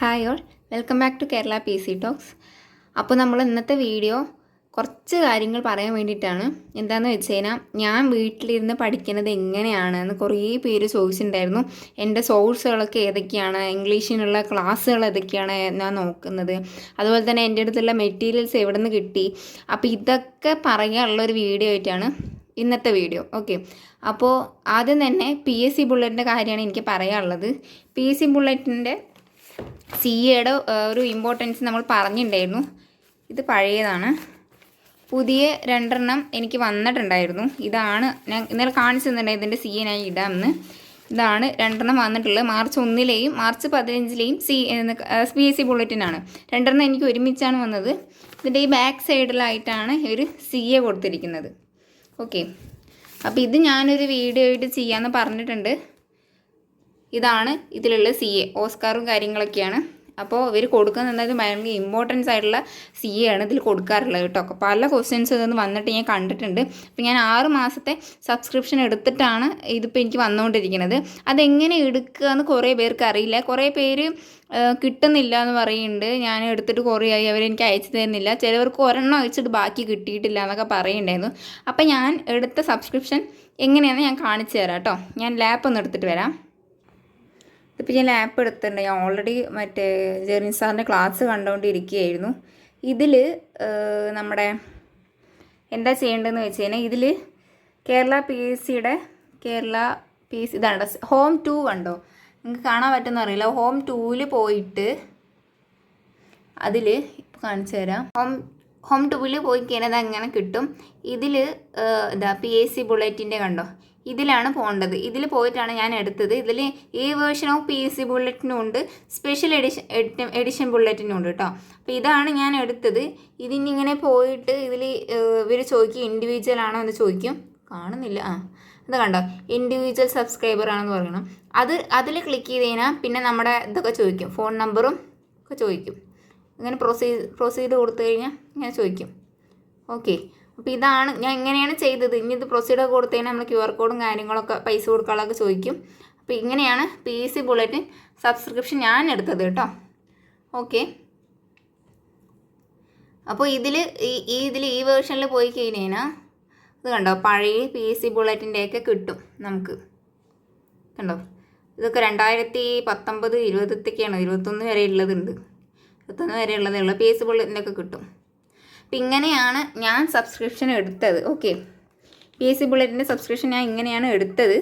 Hi all. Welcome back to Kerala P C talks. അപ്പോൾ നമ്മൾ ഇന്നത്തെ വീഡിയോ കുറച്ച് കാര്യങ്ങൾ പറയാൻ വേണ്ടിയിട്ടാണ്. എന്താണെന്ന് വെച്ച് കഴിഞ്ഞാൽ ഞാൻ വീട്ടിലിരുന്ന് പഠിക്കുന്നത് എങ്ങനെയാണ് എന്ന് കുറേ പേര് ചോദിച്ചിട്ടുണ്ടായിരുന്നു. എന്റെ സോഴ്സുകളൊക്കെ ഏതൊക്കെയാണ്? ഇംഗ്ലീഷിനുള്ള ക്ലാസ്സുകൾ ഏതൊക്കെയാണ് ഞാൻ നോക്കുന്നത്. അതുപോലെ തന്നെ എന്റെ അടുത്തുള്ള മെറ്റീരിയൽസ് എവിടെ നിന്ന് കിട്ടി? അപ്പോൾ ഇതൊക്കെ പറയാനുള്ള ഒരു വീഡിയോ ആയിട്ടാണ് ഇന്നത്തെ വീഡിയോ. ഓക്കെ. അപ്പോൾ ആദ്യം തന്നെ പി എസ് സി ബുള്ളറ്റിന്റെ കാര്യമാണ് എനിക്ക് പറയാനുള്ളത്. പി എസ് സി ബുള്ളറ്റിന്റെ സി എയുടെ ഒരു ഇമ്പോർട്ടൻസ് നമ്മൾ പറഞ്ഞിട്ടുണ്ടായിരുന്നു ഇത് പഴയതാണ്. പുതിയ രണ്ടെണ്ണം എനിക്ക് വന്നിട്ടുണ്ടായിരുന്നു. ഇതാണ് ഞാൻ ഇന്നലെ കാണിച്ചിട്ടുണ്ടായി ഇതിന്റെ സി എ ഞാൻ ഇടാമെന്ന്. ഇതാണ് രണ്ടെണ്ണം വന്നിട്ടുള്ളത്. മാർച്ച് ഒന്നിലെയും മാർച്ച് പതിനഞ്ചിലെയും സി പി എസ് സി ബുള്ളറ്റിനാണ് രണ്ടെണ്ണം എനിക്ക് ഒരുമിച്ചാണ് വന്നത്. ഇതിന്റെ ഈ ബാക്ക് സൈഡിലായിട്ടാണ് ഒരു സി എ കൊടുത്തിരിക്കുന്നത്. ഓക്കെ അപ്പോൾ ഇത് ഞാനൊരു വീഡിയോ ആയിട്ട് ചെയ്യാമെന്ന് പറഞ്ഞിട്ടുണ്ട്. ഇതാണ് ഇതിലുള്ള സി എ ഓസ്കാറും കാര്യങ്ങളൊക്കെയാണ്. അപ്പോൾ ഇവർ കൊടുക്കുന്നത് ഭയങ്കര ഇമ്പോർട്ടൻസ് ആയിട്ടുള്ള സി എ ആണ് ഇതിൽ കൊടുക്കാറുള്ളത് കേട്ടോ. പല ക്വസ്റ്റ്യൻസ് ഇതൊന്ന് വന്നിട്ട് ഞാൻ കണ്ടിട്ടുണ്ട്. അപ്പോൾ ഞാൻ ആറ് മാസത്തെ സബ്സ്ക്രിപ്ഷൻ എടുത്തിട്ടാണ് ഇതിപ്പോൾ എനിക്ക് വന്നുകൊണ്ടിരിക്കുന്നത്. അതെങ്ങനെ എടുക്കുക എന്ന് കുറേ പേർക്ക് അറിയില്ല. കുറേ പേര് കിട്ടുന്നില്ല എന്ന് പറയുന്നുണ്ട്. ഞാൻ എടുത്തിട്ട് കുറേ ആയി അവരെനിക്ക് അയച്ചു തരുന്നില്ല. ചിലവർക്ക് ഒരെണ്ണം അയച്ചിട്ട് ബാക്കി കിട്ടിയിട്ടില്ല എന്നൊക്കെ പറയുന്നുണ്ടായിരുന്നു. അപ്പോൾ ഞാൻ എടുത്ത സബ്സ്ക്രിപ്ഷൻ എങ്ങനെയാണെന്ന് ഞാൻ കാണിച്ചു തരാം കേട്ടോ. ഞാൻ ലാപ്പ് ഒന്ന് എടുത്തിട്ട് വരാം. ഇതിപ്പോൾ ഞാൻ ലാപ്പ് എടുത്തിട്ടുണ്ട്. ഞാൻ ഓൾറെഡി മറ്റേ ജെറിൻ സാറിന്റെ ക്ലാസ് കണ്ടുകൊണ്ടിരിക്കുകയായിരുന്നു ഇതിൽ നമ്മുടെ എന്താ ചെയ്യേണ്ടതെന്ന് വെച്ച് കഴിഞ്ഞാൽ ഇതിൽ കേരള പി എസ് സിയുടെ കേരള പി എസ് ഇതാണ് ഹോം ടു കണ്ടോ? നിങ്ങൾക്ക് കാണാൻ പറ്റുമെന്ന് അറിയില്ല. ഹോം ടൂവിൽ പോയിട്ട് അതിൽ ഇപ്പോൾ കാണിച്ചു തരാം. ഹോം ഹോം ടൂവിൽ പോയി കഴിഞ്ഞാൽ അങ്ങനെ കിട്ടും? ഇതിൽ ഇതാ പി എസ് സി ബുള്ളറ്റിന്റെ കണ്ടോ? ഇതിലാണ് പോകേണ്ടത്. ഇതിൽ പോയിട്ടാണ് ഞാൻ എടുത്തത്. ഇതിൽ ഈ വേർഷൻ ഓഫ് പി സി ബുള്ളറ്റിനും ഉണ്ട്. സ്പെഷ്യൽ എഡിഷൻ എഡിഷൻ ബുള്ളറ്റിനും ഉണ്ട് കേട്ടോ അപ്പോൾ ഇതാണ് ഞാൻ എടുത്തത്. ഇതിനിങ്ങനെ പോയിട്ട് ഇതിൽ ഇവർ ചോദിക്കും ഇൻഡിവിജ്വൽ ആണോ എന്ന് ചോദിക്കും. കാണുന്നില്ല. ആ ഇത് കണ്ടോ? ഇൻഡിവിജ്വൽ സബ്സ്ക്രൈബർ ആണെന്ന് പറയണം. അത് അതിൽ ക്ലിക്ക് ചെയ്ത് കഴിഞ്ഞാൽ പിന്നെ നമ്മുടെ ഇതൊക്കെ ചോദിക്കും. ഫോൺ നമ്പറും ഒക്കെ ചോദിക്കും. ഇങ്ങനെ പ്രൊസീ പ്രൊസീഡ് കൊടുത്തു കഴിഞ്ഞാൽ ഇങ്ങനെ ചോദിക്കും. ഓക്കെ അപ്പോൾ ഇതാണ് ഞാൻ എങ്ങനെയാണ് ചെയ്തത്. ഇനി ഇത് പ്രൊസീഡ് കൊടുത്തു കഴിഞ്ഞാൽ നമ്മൾ ക്യു ആർ കോഡും കാര്യങ്ങളൊക്കെ പൈസ കൊടുക്കാനുള്ളതൊക്കെ ചോദിക്കും. അപ്പോൾ ഇങ്ങനെയാണ് പി സി ബുള്ളറ്റിൻ സബ്സ്ക്രിപ്ഷൻ ഞാൻ എടുത്തത് കേട്ടോ. ഓക്കെ അപ്പോൾ ഇതിൽ ഈ ഇതിൽ ഈ വേർഷനിൽ പോയി കഴിഞ്ഞാൽ ഇത് കണ്ടോ? പഴയ പി സി ബുള്ളറ്റിന്റെയൊക്കെ കിട്ടും നമുക്ക്. കണ്ടോ? ഇതൊക്കെ രണ്ടായിരത്തി പത്തൊമ്പത് ഇരുപത്തൊക്കെയാണ്? ഇരുപത്തൊന്ന് വരെ ഉള്ളതുണ്ട്. ഇരുപത്തൊന്ന് വരെ ഉള്ളതേ ഉള്ളൂ. പി എസ് ബുള്ളറ്റിന്റെ ഒക്കെ കിട്ടും. അപ്പം ഇങ്ങനെയാണ് ഞാൻ സബ്സ്ക്രിപ്ഷൻ എടുത്തത്. ഓക്കെ പി എസ് സി ബുള്ളറ്റിന്റെ സബ്സ്ക്രിപ്ഷൻ ഞാൻ ഇങ്ങനെയാണ് എടുത്തത്.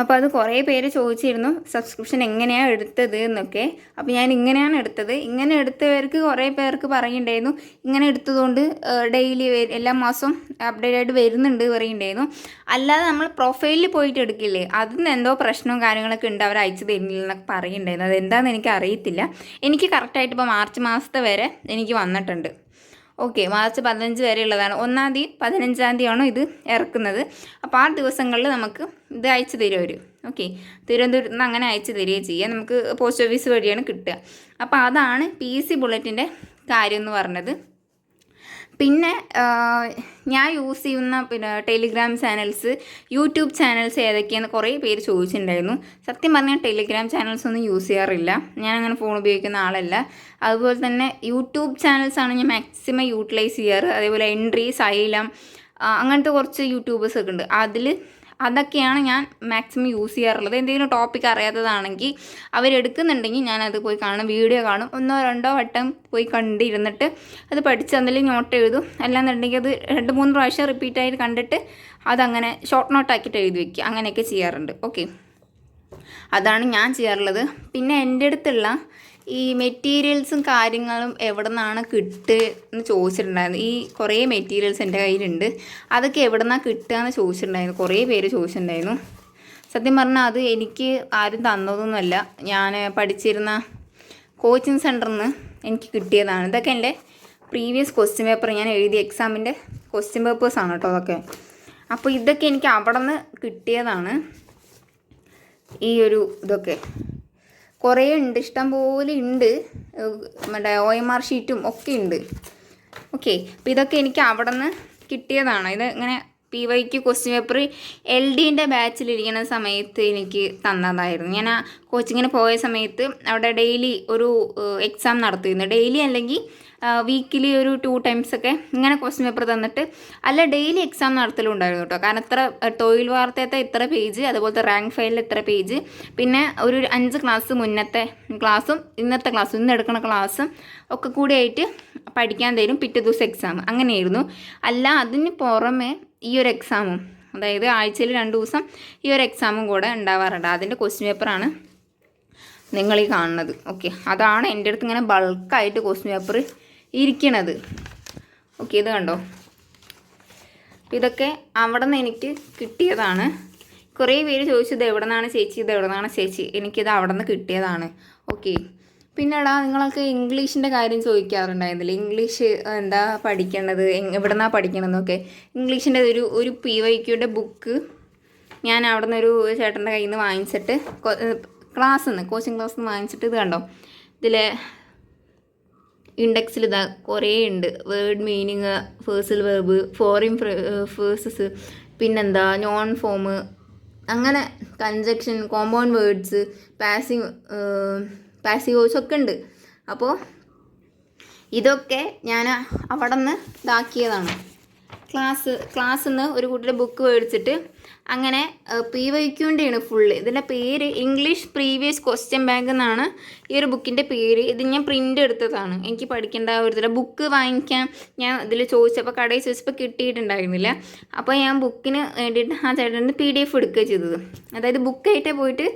അപ്പോൾ അത് കുറേ പേര് ചോദിച്ചിരുന്നു സബ്സ്ക്രിപ്ഷൻ എങ്ങനെയാണ് എടുത്തത്? എന്നൊക്കെ. അപ്പോൾ ഞാൻ ഇങ്ങനെയാണ് എടുത്തത്. ഇങ്ങനെ എടുത്തവർക്ക് കുറേ പേർക്ക് പറയുന്നുണ്ടായിരുന്നു ഇങ്ങനെ എടുത്തതുകൊണ്ട് ഡെയിലി എല്ലാ മാസവും അപ്ഡേറ്റ് ആയിട്ട് വരുന്നുണ്ട് പറയുന്നുണ്ടായിരുന്നു അല്ലാതെ നമ്മൾ പ്രൊഫൈലിൽ പോയിട്ട് എടുക്കില്ലേ? അതിന് എന്തോ പ്രശ്നവും കാര്യങ്ങളൊക്കെ ഉണ്ട് അവർ അയച്ചു തരുന്നില്ല എന്നൊക്കെ പറയുന്നുണ്ടായിരുന്നു അതെന്താണെന്ന് എനിക്ക് അറിയത്തില്ല. എനിക്ക് കറക്റ്റായിട്ട് ഇപ്പോൾ മാർച്ച് മാസത്തെ വരെ എനിക്ക് വന്നിട്ടുണ്ട്. ഓക്കെ മാർച്ച് പതിനഞ്ച് വരെയുള്ളതാണ്. ഒന്നാം തീയതി പതിനഞ്ചാം തീയതിയാണോ ഇത് ഇറക്കുന്നത്. അപ്പോൾ ആ ദിവസങ്ങളിൽ നമുക്ക് ഇത് അയച്ചു തരും അവർ ഓക്കെ തിരുവനന്തപുരത്ത് നിന്ന് അങ്ങനെ അയച്ചു തരികയും ചെയ്യുക നമുക്ക് പോസ്റ്റ് ഓഫീസ് വഴിയാണ് കിട്ടുക. അപ്പോൾ അതാണ് പി സി ബുള്ളറ്റിന്റെ കാര്യം എന്ന് പറഞ്ഞത്. പിന്നെ ഞാൻ യൂസ് ചെയ്യുന്ന പിന്നെ ടെലിഗ്രാം ചാനൽസ് യൂട്യൂബ് ചാനൽസ് ഏതൊക്കെയാണെന്ന് കുറേ പേര് ചോദിച്ചിട്ടുണ്ടായിരുന്നു. സത്യം പറഞ്ഞാൽ ടെലിഗ്രാം ചാനൽസ് ഒന്നും യൂസ് ചെയ്യാറില്ല. ഞാൻ അങ്ങനെ ഫോൺ ഉപയോഗിക്കുന്ന ആളല്ല. അതുപോലെ തന്നെ യൂട്യൂബ് ചാനൽസാണ് ഞാൻ മാക്സിമം യൂട്ടിലൈസ് ചെയ്യാറ്. അതേപോലെ എൻട്രി സൈലം അങ്ങനത്തെ കുറച്ച് യൂട്യൂബേഴ്സൊക്കെ ഉണ്ട്. അതിൽ അതൊക്കെയാണ് ഞാൻ മാക്സിമം യൂസ് ചെയ്യാറുള്ളത്. എന്തെങ്കിലും ടോപ്പിക് അറിയാത്തതാണെങ്കിൽ അവരെടുക്കുന്നുണ്ടെങ്കിൽ ഞാനത് പോയി കാണും വീഡിയോ കാണും. ഒന്നോ രണ്ടോ വട്ടം പോയി കണ്ടിരുന്നിട്ട് അത് പഠിച്ച് അതിൽ നോട്ട് എഴുതും. അല്ലാന്നുണ്ടെങ്കിൽ അത് രണ്ട് മൂന്ന് പ്രാവശ്യം റിപ്പീറ്റായിട്ട് കണ്ടിട്ട് അതങ്ങനെ ഷോർട്ട് നോട്ടാക്കിയിട്ട് എഴുതി വയ്ക്കുക അങ്ങനെയൊക്കെ ചെയ്യാറുണ്ട്. ഓക്കെ അതാണ് ഞാൻ ചെയ്യാറുള്ളത്. പിന്നെ എന്റെ അടുത്തുള്ള ഈ മെറ്റീരിയൽസും കാര്യങ്ങളും എവിടെ നിന്നാണ് കിട്ടുക എന്ന് ചോദിച്ചിട്ടുണ്ടായിരുന്നു. ഈ കുറേ മെറ്റീരിയൽസ് എന്റെ കയ്യിലുണ്ട്. അതൊക്കെ എവിടെ നിന്നാണ് കിട്ടുക എന്ന് ചോദിച്ചിട്ടുണ്ടായിരുന്നു. കുറേ പേര് ചോദിച്ചിട്ടുണ്ടായിരുന്നു. സത്യം പറഞ്ഞാൽ അത് എനിക്ക് ആരും തന്നതൊന്നുമല്ല. ഞാൻ പഠിച്ചിരുന്ന കോച്ചിങ് സെന്ററിൽ നിന്ന് എനിക്ക് കിട്ടിയതാണ്. ഇതൊക്കെ എന്റെ പ്രീവിയസ് ക്വസ്റ്റ്യൻ പേപ്പർ ഞാൻ എഴുതിയ എക്സാമിന്റെ ക്വസ്റ്റ്യൻ പേപ്പേഴ്സാണ് കേട്ടോ അതൊക്കെ. അപ്പോൾ ഇതൊക്കെ എനിക്ക് അവിടെ നിന്ന് കിട്ടിയതാണ്. ഈ ഒരു ഇതൊക്കെ. കുറേ ഉണ്ട്. ഇഷ്ടം പോലെ ഉണ്ട്. നമ്മുടെ ഒ എം ആർ ഷീറ്റും ഒക്കെ ഉണ്ട്. ഓക്കെ അപ്പോൾ ഇതൊക്കെ എനിക്ക് അവിടെ നിന്ന് കിട്ടിയതാണ്. ഇത് ഇങ്ങനെ പി വൈക്ക് ക്വസ്റ്റ്യൻ പേപ്പർ എൽ ഡീന്റെ ബാച്ചിലിരിക്കുന്ന സമയത്ത് എനിക്ക് തന്നതായിരുന്നു. ഞാൻ ആ കോച്ചിങ്ങിന് പോയ സമയത്ത് അവിടെ ഡെയിലി ഒരു എക്സാം നടത്തിയിരുന്നു. ഡെയിലി അല്ലെങ്കിൽ വീക്കിലി ഒരു ടു ടൈംസ് ഒക്കെ ഇങ്ങനെ ക്വസ്റ്റ്യൻ പേപ്പർ തന്നിട്ട് അല്ല ഡെയിലി എക്സാം നടത്തലുണ്ടായിരുന്നു കേട്ടോ. കാരണം ഇത്ര തൊഴിൽ വാർത്തയത്തെ ഇത്ര പേജ് അതുപോലത്തെ റാങ്ക് ഫയലിൽ ഇത്ര പേജ് പിന്നെ ഒരു അഞ്ച് ക്ലാസ് മുന്നത്തെ ക്ലാസ്സും ഇന്നത്തെ ക്ലാസ്സും ഇന്ന് എടുക്കുന്ന ക്ലാസ്സും ഒക്കെ കൂടിയായിട്ട് പഠിക്കാൻ തരും പിറ്റേ ദിവസം എക്സാം അങ്ങനെയായിരുന്നു. അല്ല അതിന് പുറമെ ഈ ഒരു എക്സാമും അതായത് ആഴ്ചയിൽ രണ്ട് ദിവസം ഈ ഒരു എക്സാമും കൂടെ ഉണ്ടാവാറുണ്ട്. അതിന്റെ ക്വസ്റ്റ്യൻ പേപ്പറാണ് നിങ്ങൾ ഈ കാണുന്നത്. ഓക്കെ അതാണ് എന്റെ അടുത്ത് ഇങ്ങനെ ബൾക്കായിട്ട് ക്വസ്റ്റ്യൻ പേപ്പർ ഇരിക്കണത്. ഓക്കെ ഇത് കണ്ടോ? ഇതൊക്കെ അവിടെ നിന്ന് എനിക്ക് കിട്ടിയതാണ്. കുറേ പേര് ചോദിച്ചത് എവിടെ നിന്നാണ് ചേച്ചി? ഇത് എവിടെ നിന്നാണ് ചേച്ചി? എനിക്കിത് അവിടെ നിന്ന് കിട്ടിയതാണ്. ഓക്കെ പിന്നെടാ നിങ്ങളൊക്കെ ഇംഗ്ലീഷിന്റെ കാര്യം ചോദിക്കാറുണ്ടായിരുന്നില്ല? ഇംഗ്ലീഷ് എന്താ പഠിക്കേണ്ടത് എവിടെന്നാ പഠിക്കണമെന്നൊക്കെ ഇംഗ്ലീഷിന്റെ ഒരു ഒരു പി വൈക്യുടെ ബുക്ക് ഞാൻ അവിടെ നിന്ന് ഒരു ചേട്ടന്റെ കയ്യിൽ നിന്ന് വാങ്ങിച്ചിട്ട് ക്ലാസ്സിൽ നിന്ന് കോച്ചിങ് ക്ലാസ്സിൽ നിന്ന് വാങ്ങിച്ചിട്ട് ഇത് കണ്ടോ? ഇതിലെ ഇൻഡെക്സിൽ ഇതാ കുറേ ഉണ്ട് word meaning phrasal verb foreign phrases പിന്നെന്താ നോൺ ഫോം അങ്ങനെ conjunction compound words passive passive voice ഒക്കെ ഉണ്ട്. അപ്പോൾ ഇതൊക്കെ ഞാൻ അവിടെ നിന്ന് ഇതാക്കിയതാണ്. ക്ലാസ് ക്ലാസ്സിൽ നിന്ന് ഒരു കുട്ടിയുടെ ബുക്ക് മേടിച്ചിട്ട് അങ്ങനെ പി വൈക്യൂന്റെയാണ് ഫുള്ള് ഇതിന്റെ പേര് ഇംഗ്ലീഷ് പ്രീവിയസ് ക്വസ്റ്റ്യൻ ബാങ്ക് എന്നാണ് ഈ ഒരു ബുക്കിന്റെ പേര്. ഇത് ഞാൻ പ്രിന്റ് എടുത്തതാണ്. എനിക്ക് പഠിക്കേണ്ട ഒരു ബുക്ക് വാങ്ങിക്കാൻ ഞാൻ ഇതിൽ ചോദിച്ചപ്പോൾ കടയിൽ ചോദിച്ചപ്പോൾ കിട്ടിയിട്ടുണ്ടായിരുന്നില്ല. അപ്പോൾ ഞാൻ ബുക്കിന് വേണ്ടിയിട്ട് ആ ചേട്ടന്റെ പി ഡി എഫ് എടുക്കുക ചെയ്തത്. അതായത് ബുക്കായിട്ടേ പോയിട്ട്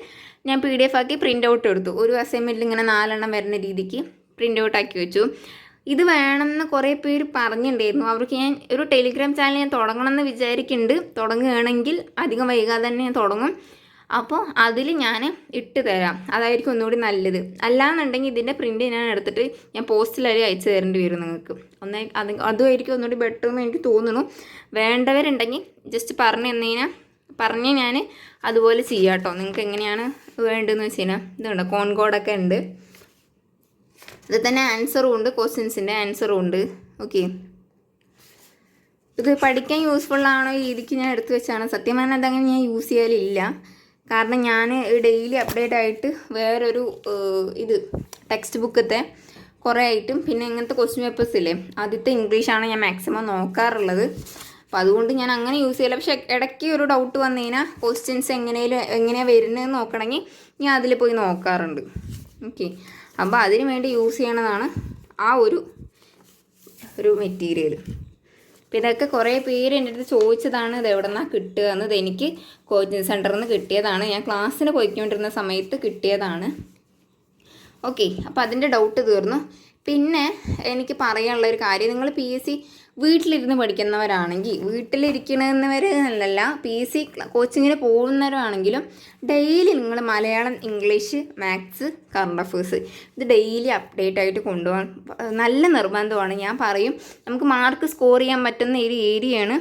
ഞാൻ പി ഡി എഫ് ആക്കി പ്രിന്റ് ഔട്ട് എടുത്തു. ഒരു അസൈൻമെന്റിൽ ഇങ്ങനെ നാലെണ്ണം വരുന്ന രീതിക്ക് പ്രിന്റ് ഔട്ട് ആക്കി വെച്ചു. ഇത് വേണമെന്ന് കുറേ പേര് പറഞ്ഞിട്ടുണ്ടായിരുന്നു അവർക്ക് ഞാൻ ഒരു ടെലിഗ്രാം ചാനൽ ഞാൻ തുടങ്ങണമെന്ന് വിചാരിക്കുന്നുണ്ട് തുടങ്ങുകയാണെങ്കിൽ അധികം വൈകാതെ തന്നെ ഞാൻ തുടങ്ങും. അപ്പോൾ അതിൽ ഞാൻ ഇട്ട് തരാം. അതായിരിക്കും ഒന്നുകൂടി നല്ലത്. അല്ലാന്നുണ്ടെങ്കിൽ ഇതിന്റെ പ്രിന്റ് ഞാൻ എടുത്തിട്ട് ഞാൻ പോസ്റ്റിലായി അയച്ചു തരേണ്ടി വരും നിങ്ങൾക്ക്. ഒന്ന് അത് അതുമായിരിക്കും ഒന്നുകൂടി ബെറ്റർ എന്ന് എനിക്ക് തോന്നുന്നു. വേണ്ടവരുണ്ടെങ്കിൽ ജസ്റ്റ് പറഞ്ഞു തന്നതിനാൽ പറഞ്ഞ് ഞാൻ അതുപോലെ ചെയ്യാം കേട്ടോ നിങ്ങൾക്ക് എങ്ങനെയാണ് വേണ്ടതെന്ന് വെച്ച് കഴിഞ്ഞാൽ ഇതുണ്ട് കോൺകോഡൊക്കെ ഉണ്ട്. ഇത് തന്നെ ആൻസറും ഉണ്ട് ക്വസ്റ്റ്യൻസിന്റെ ആൻസറും ഉണ്ട്. ഓക്കെ ഇത് പഠിക്കാൻ യൂസ്ഫുൾ ആണോ രീതിക്ക് ഞാൻ എടുത്തു വെച്ചാണ് സത്യം പറഞ്ഞാൽ അതങ്ങനെ ഞാൻ യൂസ് ചെയ്യലില്ല. കാരണം ഞാൻ ഡെയിലി അപ്ഡേറ്റ് ആയിട്ട് വേറൊരു ഇത് ടെക്സ്റ്റ് ബുക്കത്തെ കുറേ ആയിട്ടും പിന്നെ ഇങ്ങനത്തെ ക്വസ്റ്റ്യൻ പേപ്പേഴ്സ് ഇല്ലേ? ആദ്യത്തെ ഇംഗ്ലീഷാണ് ഞാൻ മാക്സിമം നോക്കാറുള്ളത്. അപ്പോൾ അതുകൊണ്ട് ഞാൻ അങ്ങനെ യൂസ് ചെയ്യില്ല പക്ഷേ ഇടയ്ക്ക് ഒരു ഡൗട്ട് വന്നു കഴിഞ്ഞാൽ ക്വസ്റ്റ്യൻസ് എങ്ങനെയും എങ്ങനെയാണ് വരുന്നതെന്ന് നോക്കണമെങ്കിൽ ഞാൻ അതിൽ പോയി നോക്കാറുണ്ട്. ഓക്കെ അപ്പോൾ അതിന് വേണ്ടി യൂസ് ചെയ്യണതാണ് ആ ഒരു ഒരു മെറ്റീരിയൽ അപ്പോൾ ഇതൊക്കെ കുറേ പേര് എന്റെ അടുത്ത് ചോദിച്ചതാണ് ഇത് എവിടെ നിന്നാണ് കിട്ടുക എന്നത്. എനിക്ക് കോച്ചിങ് സെന്ററിൽ നിന്ന് കിട്ടിയതാണ്. ഞാൻ ക്ലാസ്സിന് പോയിക്കൊണ്ടിരുന്ന സമയത്ത് കിട്ടിയതാണ്. ഓക്കെ അപ്പോൾ അതിന്റെ ഡൗട്ട് തീർന്നു. പിന്നെ എനിക്ക് പറയാനുള്ള ഒരു കാര്യം. നിങ്ങൾ പി എസ് സി വീട്ടിലിരുന്ന് പഠിക്കുന്നവരാണെങ്കിൽ വീട്ടിലിരിക്കണമെന്നവർ എന്നല്ല പി സി കോച്ചിങ്ങിന് പോകുന്നവരാണെങ്കിലും ഡെയിലി നിങ്ങൾ Malayalam English maths current affairs ഇത് ഡെയിലി അപ്ഡേറ്റ് ആയിട്ട് കൊണ്ടുപോകാൻ നല്ല നിർബന്ധമാണ്. ഞാൻ പറയും നമുക്ക് മാർക്ക് സ്കോർ ചെയ്യാൻ പറ്റുന്ന ഒരു ഏരിയയാണ്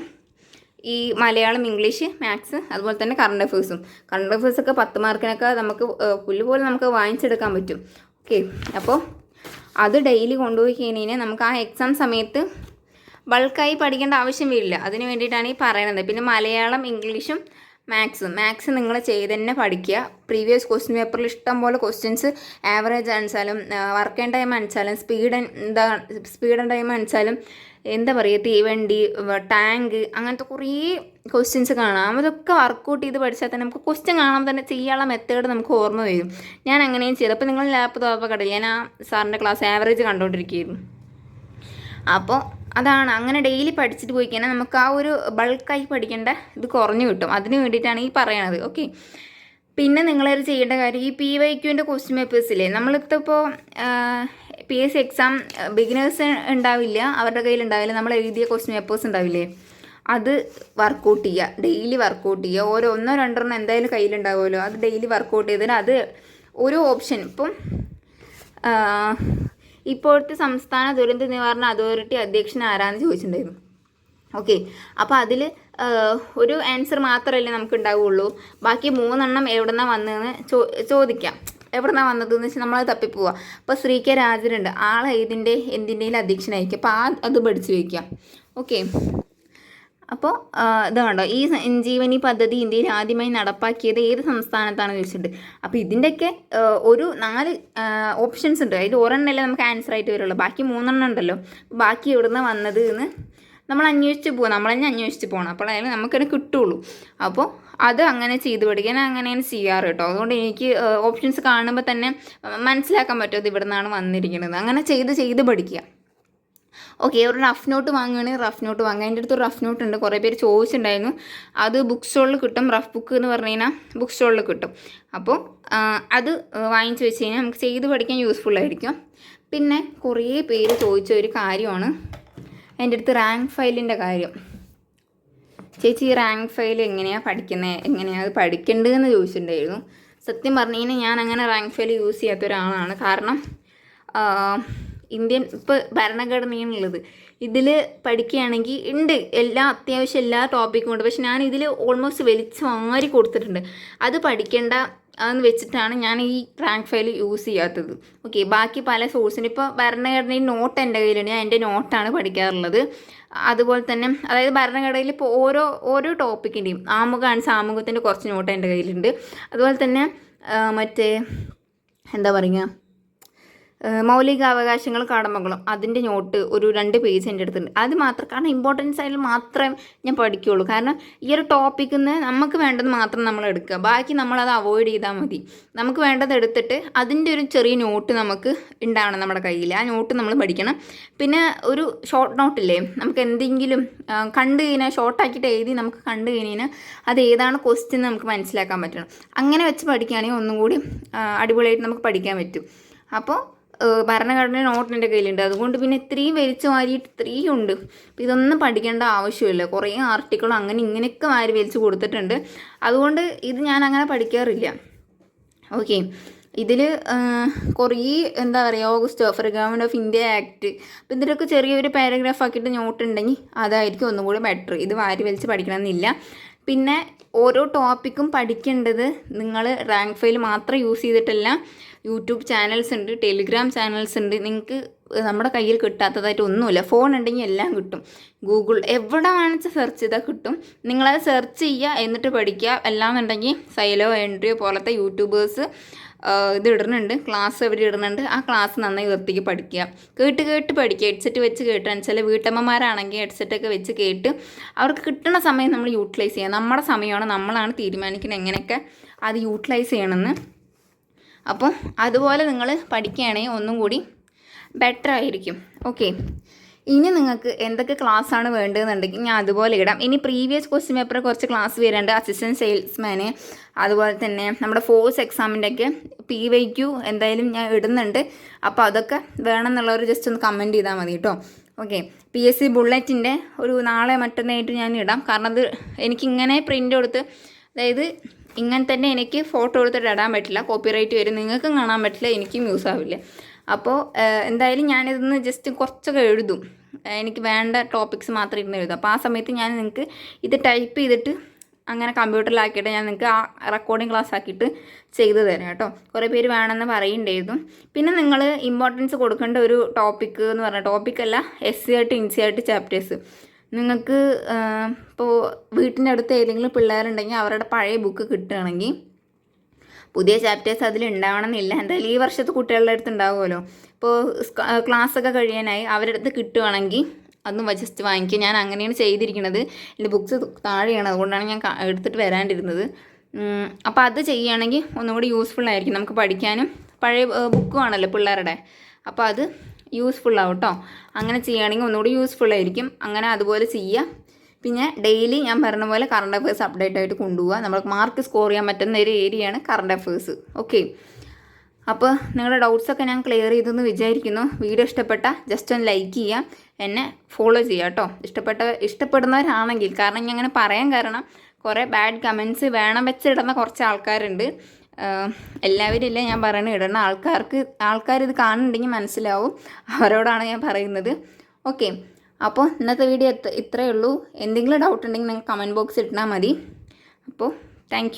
ഈ മലയാളം ഇംഗ്ലീഷ് മാത്സ് അതുപോലെ തന്നെ കറണ്ട് അഫേഴ്സും കറണ്ട് അഫേഴ്സൊക്കെ പത്ത് മാർക്കിനൊക്കെ നമുക്ക് പുല്ല് പോലെ നമുക്ക് വാങ്ങിച്ചെടുക്കാൻ പറ്റും. ഓക്കെ അപ്പോൾ അത് ഡെയിലി കൊണ്ടുപോയി കഴിഞ്ഞാൽ നമുക്ക് ആ എക്സാം സമയത്ത് ബൾക്കായി പഠിക്കേണ്ട ആവശ്യം വരില്ല. അതിന് വേണ്ടിയിട്ടാണ് ഈ പറയണത് പിന്നെ മലയാളം ഇംഗ്ലീഷും മാത്സും. മാത്സ് നിങ്ങൾ ചെയ്ത് തന്നെ പഠിക്കുക. പ്രീവിയസ് ക്വസ്റ്റ്യൻ പേപ്പറിൽ ഇഷ്ടം പോലെ ക്വസ്റ്റ്യൻസ് ആവറേജ് അടിച്ചാലും വർക്ക് ആൻഡ് ടൈം അടിച്ചാലും സ്പീഡ് എന്താ സ്പീഡ് ആൻഡ് ടൈം അടിച്ചാലും എന്താ പറയുക തീവണ്ടി ടാങ്ക് അങ്ങനത്തെ കുറേ ക്വസ്റ്റ്യൻസ് കാണാം. അതൊക്കെ വർക്കൗട്ട് ചെയ്ത് പഠിച്ചാൽ തന്നെ നമുക്ക് ക്വസ്റ്റ്യൻ കാണാൻ തന്നെ ചെയ്യാനുള്ള മെത്തേഡ് നമുക്ക് ഓർമ്മ വരും. ഞാൻ അങ്ങനെയും ചെയ്തു. അപ്പോൾ നിങ്ങൾ ലാപ്പ് തോപ്പ കടയിൽ ഞാൻ ആ സാറിന്റെ ക്ലാസ് ആവറേജ് കണ്ടുകൊണ്ടിരിക്കുകയായിരുന്നു. അപ്പോൾ അതാണ്. അങ്ങനെ ഡെയിലി പഠിച്ചിട്ട് പോയി കഴിഞ്ഞാൽ നമുക്ക് ആ ഒരു ബൾക്കായി പഠിക്കേണ്ട ഇത് കുറഞ്ഞു കിട്ടും. അതിന് വേണ്ടിയിട്ടാണ് ഈ പറയണത്. ഓക്കെ പിന്നെ നിങ്ങളൊരു ചെയ്യേണ്ട കാര്യം ഈ പി വൈ ക്യൂവിന്റെ ക്വസ്റ്റ്യൻ പേപ്പേഴ്സില്ലേ നമ്മളിപ്പോൾ പി എസ് എക്സാം ബിഗിനേഴ്സ് ഉണ്ടാവില്ല. അവരുടെ കയ്യിൽ ഉണ്ടാവില്ല. നമ്മൾ എഴുതിയ ക്വസ്റ്റ്യൻ പേപ്പേഴ്സ് ഉണ്ടാവില്ലേ? അത് വർക്കൗട്ട് ചെയ്യുക. ഡെയിലി വർക്കൗട്ട് ചെയ്യുക. ഓരോ ഒന്നോ രണ്ടെണ്ണം എന്തായാലും കയ്യിലുണ്ടാവുമല്ലോ. അത് ഡെയിലി വർക്കൗട്ട് ചെയ്തതിന് അത് ഒരു ഓപ്ഷൻ ഇപ്പം ഇപ്പോഴത്തെ സംസ്ഥാന ദുരന്ത നിവാരണ അതോറിറ്റി അധ്യക്ഷൻ ആരാന്ന് ചോദിച്ചിട്ടുണ്ടായിരുന്നു. ഓക്കെ അപ്പോൾ അതിൽ ഒരു ആൻസർ മാത്രമല്ലേ നമുക്ക് ഉണ്ടാവുകയുള്ളൂ ബാക്കി മൂന്നെണ്ണം എവിടെ നിന്നാണ് വന്നതെന്ന് ചോ ചോദിക്കാം. എവിടെ നിന്നാണ് വന്നതെന്ന് വെച്ചാൽ നമ്മൾ തപ്പിപ്പോവാം. അപ്പോൾ ശ്രീ കെ രാജനുണ്ട്. ആൾ ഇതിന്റെ എന്തിന്റെയും അധ്യക്ഷനായിരിക്കും. അപ്പോൾ ആ അത് പഠിച്ചു വയ്ക്കാം ഓക്കെ അപ്പോൾ ഇത് കണ്ടോ? ഈ സഞ്ജീവനി പദ്ധതി ഇന്ത്യയിൽ ആദ്യമായി നടപ്പാക്കിയത് ഏത് സംസ്ഥാനത്താണ് ചോദിച്ചിട്ടുണ്ട്. അപ്പോൾ ഇതിന്റെയൊക്കെ ഒരു നാല് ഓപ്ഷൻസ് ഉണ്ട്. അതിൽ ഒരെണ്ണമല്ലേ നമുക്ക് ആൻസർ ആയിട്ട് വരുള്ളൂ. ബാക്കി മൂന്നെണ്ണം ഉണ്ടല്ലോ. ബാക്കി എവിടുന്ന് വന്നത് എന്ന് നമ്മൾ അന്വേഷിച്ച് പോകും നമ്മൾ തന്നെ അന്വേഷിച്ച് പോകണം അപ്പോൾ അതിന് നമുക്കത് കിട്ടുള്ളൂ. അപ്പോൾ അത് അങ്ങനെ ചെയ്ത് പഠിക്കാൻ അങ്ങനെയാണ് ചെയ്യാറ് കേട്ടോ. അതുകൊണ്ട് എനിക്ക് ഓപ്ഷൻസ് കാണുമ്പോൾ തന്നെ മനസ്സിലാക്കാൻ പറ്റും ഇത് ഇവിടെ നിന്നാണ് വന്നിരിക്കുന്നത്. അങ്ങനെ ചെയ്ത് ചെയ്ത് പഠിക്കുക. ഓക്കെ ഒരു റഫ് നോട്ട് വാങ്ങുകയാണെങ്കിൽ റഫ് നോട്ട് വാങ്ങുക എന്റെ അടുത്ത് റഫ് നോട്ട് ഉണ്ട്. കുറേ പേര് ചോദിച്ചിട്ടുണ്ടായിരുന്നു. അത് ബുക്ക് സ്റ്റോളിൽ കിട്ടും. റഫ് ബുക്ക് എന്ന് പറഞ്ഞു കഴിഞ്ഞാൽ ബുക്ക് സ്റ്റോളിൽ കിട്ടും. അപ്പോൾ അത് വാങ്ങിച്ചു വെച്ച് കഴിഞ്ഞാൽ നമുക്ക് ചെയ്ത് പഠിക്കാൻ യൂസ്ഫുൾ ആയിരിക്കും. പിന്നെ കുറേ പേര് ചോദിച്ച ഒരു കാര്യമാണ്. എന്റെ അടുത്ത് റാങ്ക് ഫയലിന്റെ കാര്യം. ചേച്ചി ഈ റാങ്ക് ഫയൽ എങ്ങനെയാണ് പഠിക്കുന്നത് എങ്ങനെയാണ് അത് പഠിക്കേണ്ടതെന്ന് ചോദിച്ചിട്ടുണ്ടായിരുന്നു. സത്യം പറഞ്ഞു കഴിഞ്ഞാൽ ഞാൻ അങ്ങനെ റാങ്ക് ഫയൽ യൂസ് ചെയ്യാത്ത ഒരാളാണ്. കാരണം ഇന്ത്യൻ ഇപ്പോൾ ഭരണഘടനയാണുള്ളത്. ഇതിൽ പഠിക്കുകയാണെങ്കിൽ ഉണ്ട് എല്ലാ അത്യാവശ്യം എല്ലാ ടോപ്പിക്കും ഉണ്ട്. പക്ഷെ ഞാൻ ഇതിൽ ഓൾമോസ്റ്റ് വലിച്ചു മാറി കൊടുത്തിട്ടുണ്ട്. അത് പഠിക്കേണ്ട എന്ന് വെച്ചിട്ടാണ് ഞാൻ ഈ റാങ്ക് ഫയൽ യൂസ് ചെയ്യാത്തത്. ഓക്കെ ബാക്കി പല സോഴ്സിന് ഇപ്പോൾ ഭരണഘടനയിൽ നോട്ട് എന്റെ കയ്യിലുണ്ട്. ഞാൻ എന്റെ നോട്ടാണ് പഠിക്കാറുള്ളത്. അതുപോലെ തന്നെ അതായത് ഭരണഘടനയിൽ ഇപ്പോൾ ഓരോ ഓരോ ടോപ്പിക്കിന്റെയും ആമുഖമാണ് സാമൂഹത്തിന്റെ കുറച്ച് നോട്ട് എന്റെ കയ്യിലുണ്ട്. അതുപോലെ തന്നെ മറ്റേ എന്താ പറയുക? മൗലികാവകാശങ്ങളും കടമകളും അതിന്റെ നോട്ട് ഒരു രണ്ട് പേജ് എന്റെ അടുത്തുണ്ട്. അത് മാത്രം കാരണം ഇമ്പോർട്ടൻസ് ആയാലും മാത്രമേ ഞാൻ പഠിക്കുകയുള്ളൂ കാരണം ഈ ഒരു ടോപ്പിക്കിൽ നിന്ന് നമുക്ക് വേണ്ടത് മാത്രം നമ്മൾ എടുക്കുക. ബാക്കി നമ്മളത് അവോയ്ഡ് ചെയ്താൽ മതി. നമുക്ക് വേണ്ടത് എടുത്തിട്ട് അതിന്റെ ഒരു ചെറിയ നോട്ട് നമുക്ക് ഉണ്ടാവണം നമ്മുടെ കയ്യിൽ. ആ നോട്ട് നമ്മൾ പഠിക്കണം. പിന്നെ ഒരു ഷോർട്ട് നോട്ടില്ലേ നമുക്ക് എന്തെങ്കിലും കണ്ടു കഴിഞ്ഞാൽ ഷോർട്ടാക്കിയിട്ട് എഴുതി നമുക്ക് കണ്ടു കഴിഞ്ഞാൽ അത് ഏതാണ് ക്വസ്റ്റ്യൻ നമുക്ക് മനസ്സിലാക്കാൻ പറ്റണം. അങ്ങനെ വെച്ച് പഠിക്കുകയാണെങ്കിൽ ഒന്നും കൂടി അടിപൊളിയായിട്ട് നമുക്ക് പഠിക്കാൻ പറ്റും. അപ്പോൾ ഭരണഘടന നോട്ട് എന്റെ കയ്യിലുണ്ട്. അതുകൊണ്ട് പിന്നെ ഇത്രയും വലിച്ചു വാരിയിട്ട് ഇത്രയും ഉണ്ട്. അപ്പോൾ ഇതൊന്നും പഠിക്കേണ്ട ആവശ്യമില്ല. കുറേ ആർട്ടിക്കിളും അങ്ങനെ ഇങ്ങനെയൊക്കെ വാരി വലിച്ചു കൊടുത്തിട്ടുണ്ട്. അതുകൊണ്ട് ഇത് ഞാൻ അങ്ങനെ പഠിക്കാറില്ല. ഓക്കെ. ഇതിൽ കുറേ എന്താ പറയുക August offer government of India act. അപ്പോൾ ഇതിലൊക്കെ ചെറിയൊരു പാരഗ്രാഫ് ആക്കിയിട്ട് നോട്ട് ഉണ്ടെങ്കിൽ അതായിരിക്കും ഒന്നും കൂടി ബെറ്റർ. ഇത് വാരി വലിച്ച് പഠിക്കണമെന്നില്ല. പിന്നെ ഓരോ ടോപ്പിക്കും പഠിക്കേണ്ടത് നിങ്ങൾ റാങ്ക് ഫയൽ മാത്രം യൂസ് ചെയ്തിട്ടല്ല. യൂട്യൂബ് ചാനൽസ് ഉണ്ട് ടെലിഗ്രാം ചാനൽസ് ഉണ്ട്. നിങ്ങൾക്ക് നമ്മുടെ കയ്യിൽ കിട്ടാത്തതായിട്ട് ഒന്നുമില്ല. ഫോൺ ഉണ്ടെങ്കിൽ എല്ലാം കിട്ടും. ഗൂഗിൾ എവിടെ വേണമെച്ചാൽ സെർച്ച് ചെയ്താൽ കിട്ടും. നിങ്ങളത് സെർച്ച് ചെയ്യുക എന്നിട്ട് പഠിക്കുക. അല്ലാന്നുണ്ടെങ്കിൽ സൈലോ എൻട്രിയോ പോലത്തെ യൂട്യൂബേഴ്സ് ഇത് ഇടുന്നുണ്ട്. ക്ലാസ് അവർ ഇടുന്നുണ്ട്. ആ ക്ലാസ് നന്നായി വൃത്തിക്ക് പഠിക്കുക. കേട്ട് കേട്ട് പഠിക്കുക. ഹെഡ്സെറ്റ് വെച്ച് കേട്ടാൽ ചില വീട്ടമ്മമാരാണെങ്കിൽ ഹെഡ്സെറ്റൊക്കെ വെച്ച് കേട്ട് അവർക്ക് കിട്ടുന്ന സമയം നമ്മൾ യൂട്ടിലൈസ് ചെയ്യുക. നമ്മുടെ സമയമാണ് നമ്മളാണ് തീരുമാനിക്കുന്നത് എങ്ങനെയൊക്കെ അത് യൂട്ടിലൈസ് ചെയ്യണമെന്ന്. അപ്പോൾ അതുപോലെ നിങ്ങൾ പഠിക്കുകയാണെങ്കിൽ ഒന്നും കൂടി ബെറ്റർ ആയിരിക്കും. ഓക്കെ ഇനി നിങ്ങൾക്ക് എന്തൊക്കെ ക്ലാസ് ആണ് വേണ്ടതെന്നുണ്ടെങ്കിൽ ഞാൻ അതുപോലെ ഇടാം. ഇനി പ്രീവിയസ് ക്വസ്റ്റ്യൻ പേപ്പർ കുറച്ച് ക്ലാസ് വരുന്നുണ്ട്. അസിസ്റ്റന്റ് സെയിൽസ്മാന് അതുപോലെ തന്നെ നമ്മുടെ ഫോഴ്സ് എക്സാമിന്റെ ഒക്കെ പി വൈ ക്യു എന്തായാലും ഞാൻ ഇടുന്നുണ്ട്. അപ്പോൾ അതൊക്കെ വേണമെന്നുള്ളവർ ജസ്റ്റ് ഒന്ന് കമന്റ് ചെയ്താൽ മതി കേട്ടോ. ഓക്കെ പി എസ് സി ബുള്ളറ്റിന്റെ ഒരു നാളെ മറ്റന്നായിട്ട് ഞാൻ ഇടാം. കാരണം അത് എനിക്കിങ്ങനെ പ്രിന്റ് കൊടുത്ത് അതായത് ഇങ്ങനെ തന്നെ എനിക്ക് ഫോട്ടോ എടുത്തിട്ട് ഇടാൻ പറ്റില്ല. കോപ്പിറൈറ്റ് വരും. നിങ്ങൾക്കും കാണാൻ പറ്റില്ല. എനിക്കും യൂസ് ആവില്ല. അപ്പോൾ എന്തായാലും ഞാനിതൊന്ന് ജസ്റ്റ് കുറച്ചൊക്കെ എഴുതും. എനിക്ക് വേണ്ട ടോപ്പിക്സ് മാത്രം ഇരുന്ന് എഴുതും. അപ്പോൾ ആ സമയത്ത് ഞാൻ നിങ്ങൾക്ക് ഇത് ടൈപ്പ് ചെയ്തിട്ട് അങ്ങനെ കമ്പ്യൂട്ടറിലാക്കിയിട്ട് ഞാൻ നിങ്ങൾക്ക് ആ റെക്കോർഡിംഗ് ക്ലാസ് ആക്കിയിട്ട് ചെയ്തു തരാം കേട്ടോ. കുറേ പേര് വേണമെന്ന് പറയുന്നുണ്ടായിരുന്നു പിന്നെ നിങ്ങൾ ഇമ്പോർട്ടൻസ് കൊടുക്കേണ്ട ഒരു ടോപ്പിക്ക് എന്ന് പറഞ്ഞ ടോപ്പിക്കല്ല എസ് സി ആയിട്ട് ഇൻ സി ആയിട്ട് ചാപ്റ്റേഴ്സ് നിങ്ങൾക്ക് ഇപ്പോൾ വീട്ടിന്റെ അടുത്ത് ഏതെങ്കിലും പിള്ളേരുണ്ടെങ്കിൽ അവരുടെ പഴയ ബുക്ക് കിട്ടുകയാണെങ്കിൽ പുതിയ ചാപ്റ്റേഴ്സ് അതിൽ ഉണ്ടാവണമെന്നില്ല. എന്തായാലും ഈ വർഷത്തെ കുട്ടികളുടെ അടുത്ത് ഉണ്ടാവുമല്ലോ. ഇപ്പോൾ ക്ലാസ് ഒക്കെ കഴിയാനായി അവരുടെ അടുത്ത് കിട്ടുവാണെങ്കിൽ അതും ജസ്റ്റ് വാങ്ങിക്കും. ഞാൻ അങ്ങനെയാണ് ചെയ്തിരിക്കുന്നത്. എന്റെ ബുക്ക്സ് താഴെയാണ്. അതുകൊണ്ടാണ് ഞാൻ എടുത്തിട്ട് വരാണ്ടിരുന്നത്. അപ്പോൾ അത് ചെയ്യുകയാണെങ്കിൽ ഒന്നുകൂടി യൂസ്ഫുൾ ആയിരിക്കും. നമുക്ക് പഠിക്കാനും. പഴയ ബുക്കുമാണല്ലോ പിള്ളേരുടെ. അപ്പോൾ അത് യൂസ്ഫുൾ ആവും കേട്ടോ അങ്ങനെ ചെയ്യുകയാണെങ്കിൽ ഒന്നുകൂടി യൂസ്ഫുൾ ആയിരിക്കും. അങ്ങനെ അതുപോലെ ചെയ്യുക പിന്നെ ഡെയിലി ഞാൻ പറഞ്ഞ പോലെ കറണ്ട് അഫയേഴ്സ് അപ്ഡേറ്റ് ആയിട്ട് കൊണ്ടുപോകുക നമുക്ക് മാർക്ക് സ്കോർ ചെയ്യാൻ പറ്റുന്ന ഒരു ഏരിയയാണ് കറണ്ട് അഫയേഴ്സ് ഓക്കെ അപ്പോൾ നിങ്ങളുടെ ഡൗട്ട്സൊക്കെ ഞാൻ ക്ലിയർ ചെയ്തെന്ന് വിചാരിക്കുന്നു. വീഡിയോ ഇഷ്ടപ്പെട്ട ജസ്റ്റ് ഒന്ന് ലൈക്ക് ചെയ്യുക എന്നെ ഫോളോ ചെയ്യുക കേട്ടോ ഇഷ്ടപ്പെട്ട ഇഷ്ടപ്പെടുന്നവരാണെങ്കിൽ കാരണം ഞാൻ അങ്ങനെ പറയാൻ കാരണം കുറേ ബാഡ് കമൻസ് വേണം വെച്ചിടുന്ന കുറച്ച് ആൾക്കാരുണ്ട്. എല്ലാവരും ഇല്ല? ഞാൻ പറയുന്നത് ഇടണം ആൾക്കാർക്ക് ആൾക്കാർ ഇത് കാണുന്നുണ്ടെങ്കിൽ മനസ്സിലാവും. അവരോടാണ് ഞാൻ പറയുന്നത്. ഓക്കെ. അപ്പോൾ ഇന്നത്തെ വീഡിയോ ഇത്രയേ ഉള്ളൂ. എന്തെങ്കിലും ഡൗട്ട് ഉണ്ടെങ്കിൽ നിങ്ങൾ കമന്റ് ബോക്സിൽ ഇട്ടാൽ മതി. അപ്പോൾ താങ്ക്